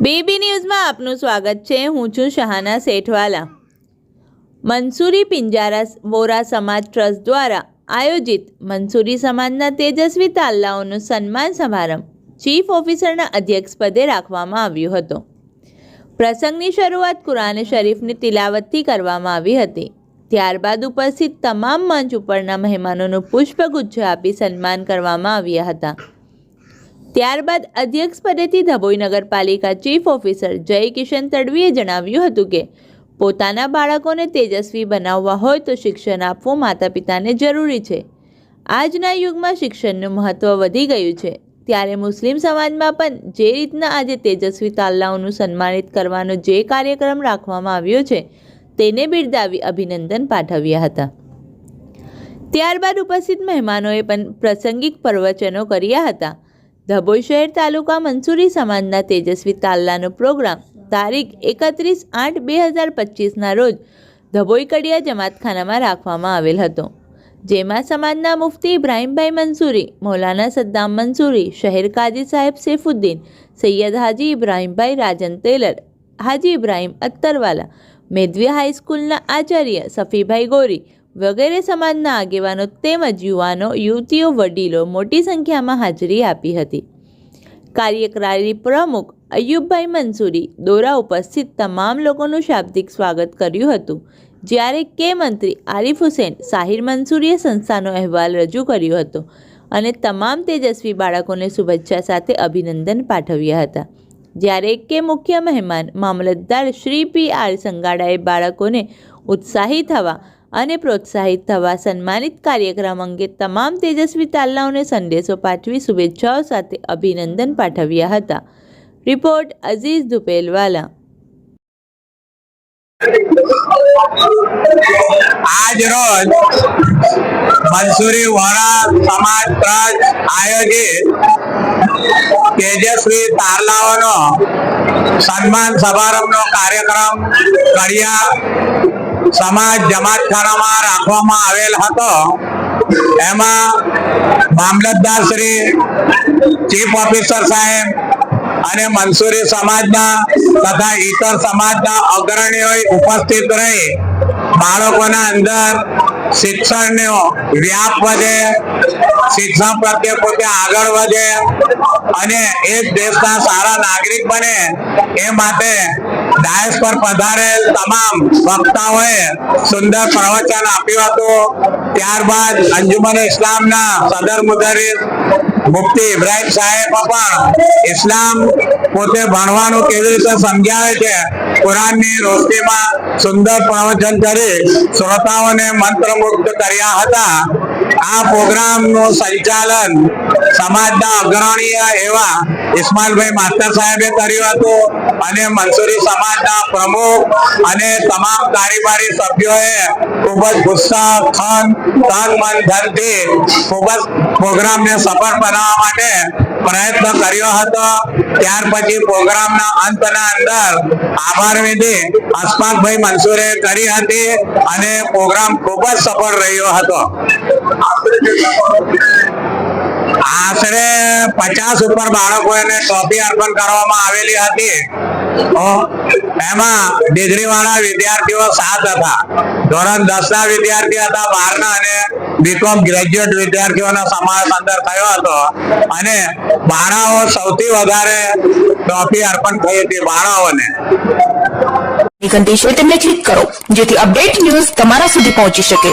Baby ન્યૂઝમાં આપનું સ્વાગત છે. હું છું શહાના શેઠવાલા. મંસૂરી પિંજારા વોરા સમાજ ટ્રસ્ટ દ્વારા આયોજિત મંસૂરી સમાજના તેજસ્વી તાલ્લાઓનું સન્માન સમારંભ ચીફ ઓફિસરના અધ્યક્ષપદે રાખવામાં આવ્યો હતો. પ્રસંગની શરૂઆત કુરાન શરીફની તિલાવતથી કરવામાં આવી હતી. ત્યારબાદ ઉપસ્થિત તમામ મંચ ઉપરના મહેમાનોનું પુષ્પગુચ્છ આપી સન્માન કરવામાં આવ્યા હતા. ત્યારબાદ અધ્યક્ષ પદેથી ધભોઈ નગરપાલિકા ચીફ ઓફિસર જય કિશન તડવીએ જણાવ્યું હતું કે, પોતાના બાળકોને તેજસ્વી બનાવવા હોય તો શિક્ષણ આપવું માતા પિતાને જરૂરી છે. આજના યુગમાં શિક્ષણનું મહત્ત્વ વધી ગયું છે. ત્યારે મુસ્લિમ સમાજમાં પણ જે રીતના આજે તેજસ્વી તાલ્લાઓનું સન્માનિત કરવાનો જે કાર્યક્રમ રાખવામાં આવ્યો છે, તેને બિરદાવી અભિનંદન પાઠવ્યા હતા. ત્યારબાદ ઉપસ્થિત મહેમાનોએ પણ પ્રાસંગિક પ્રવચનો કર્યા હતા. ધભોઈ શહેર તાલુકા મંસૂરી સમાજના તેજસ્વી તાલ્લાનો પ્રોગ્રામ તારીખ એકત્રીસ આઠ બે હજાર પચીસના રોજ ધભોઈ કડિયા જમાતખાનામાં રાખવામાં આવેલ હતો, જેમાં સમાજના મુફતી ઇબ્રાહીમભાઈ મંસૂરી, મૌલાના સદ્દામ મંસૂરી, શહેર કાજી સાહેબ સૈફુદ્દીન, સૈયદ હાજી ઇબ્રાહીમભાઈ રાજન તેલર હાજી ઇબ્રાહીમ અત્તરવાલા મેદવી હાઈસ્કૂલના આચાર્ય સફીભાઈ ગોરી વગેરે સમાજના આગેવાનો તેમજ યુવાનો, યુવતીઓ, વડીલો મોટી સંખ્યામાં હાજરી આપી હતી. કાર્યકારી પ્રમુખ અયુબભાઈ મંસૂરી દોરા ઉપસ્થિત તમામ લોકોનું શાબ્દિક સ્વાગત કર્યું હતું, જ્યારે કે મંત્રી આરિફ હુસેન સાહિર મંસૂરીએ સંસ્થાનો અહેવાલ રજૂ કર્યો હતો અને તમામ તેજસ્વી બાળકોને શુભેચ્છા સાથે અભિનંદન પાઠવ્યા હતા. જ્યારે કે મુખ્ય મહેમાન મામલતદાર શ્રી પી આર સંગાડાએ બાળકોને ઉત્સાહી થવા અને પ્રોત્સાહિત થવા સન્માનિત કાર્યક્રમ અંગે તમામ તેજસ્વી તાલનાઓને સંદેશો પાઠવી શુભેચ્છાઓ સાથે અભિનંદન પાઠવ્યા હતા. રિપોર્ટ અઝીઝ ધુપેલવાલા આજ રોજ મંસૂરી વોરા સમાજ ટ્રસ્ટ આયોજિત તેજસ્વી તારલાઓનો સન્માન સમારંભનો કાર્યક્રમ કડિયા સમાજ જમાતખાનામાં રાખવામાં આવેલ હતો. એમાં મામલતદાર શ્રી, ચીફ ઓફિસર સાહેબ અને મંસૂરી સમાજના તથા ઇતર સમાજના અગ્રણીઓ ઉપસ્થિત રહી. બાળકોના અંદર શિક્ષણનો વ્યાપ વધે, શિક્ષણ પ્રત્યે પોતે આગળ વધે અને એ દેશના સારા નાગરિક બને એ માટે ડાયસ પર પધારેલ તમામ વક્તાઓએ સુંદર પ્રવચન આપ્યું હતું. ત્યારબાદ અંજુમન ઇસ્લામના સદર મુદરિત મુફતી ઇબ્રાહિમ સાહેબ પણ ઇસ્લામ પોતે ભણવાનું કેવી રીતે સમજાવે છે, કુરાનની રોશનીમાં સુંદર પ્રવચન કરી શ્રોતાઓને મંત્રમુગ્ધ કર્યા હતા. આ પ્રોગ્રામનું સંચાલન સમાજના અગ્રણીય એવા ઇસ્માઇલભાઈ માસ્ટર સાહેબે કર્યું હતું અને મંસૂરી સમાજના પ્રમુખ અને તમામ કારોબારી સભ્યોએ ખૂબ જ ગુસ્સા ખન તન, મન, ધનથી ખૂબ જ પ્રોગ્રામને સફળ બનાવવા માટે પ્રયત્ન કર્યો હતો. ત્યાર પછી પ્રોગ્રામના અંતના અંદર આભાર વિધિ અશફાકભાઈ મંસૂરે કરી હતી અને પ્રોગ્રામ ખૂબ જ સફળ રહ્યો હતો. પચાસ ઉપર બાળકોને ટ્રોફી અર્પણ કરવામાં આવેલી હતી. એમાં ડિગ્રી વાળા વિદ્યાર્થીઓ સાત હતા. ધોરણ દસ ના વિદ્યાર્થી હતા, બાર ના અને બીકોમ ગ્રેજ્યુએટ વિદ્યાર્થીઓનો સમાવેશ અંદર થયો હતો. અને બાળાઓ સૌથી વધારે ટ્રોફી અર્પણ થઈ હતી બાળાઓને. કરો, જેથી અપડેટ ન્યૂઝ તમારા સુધી પહોંચી શકે.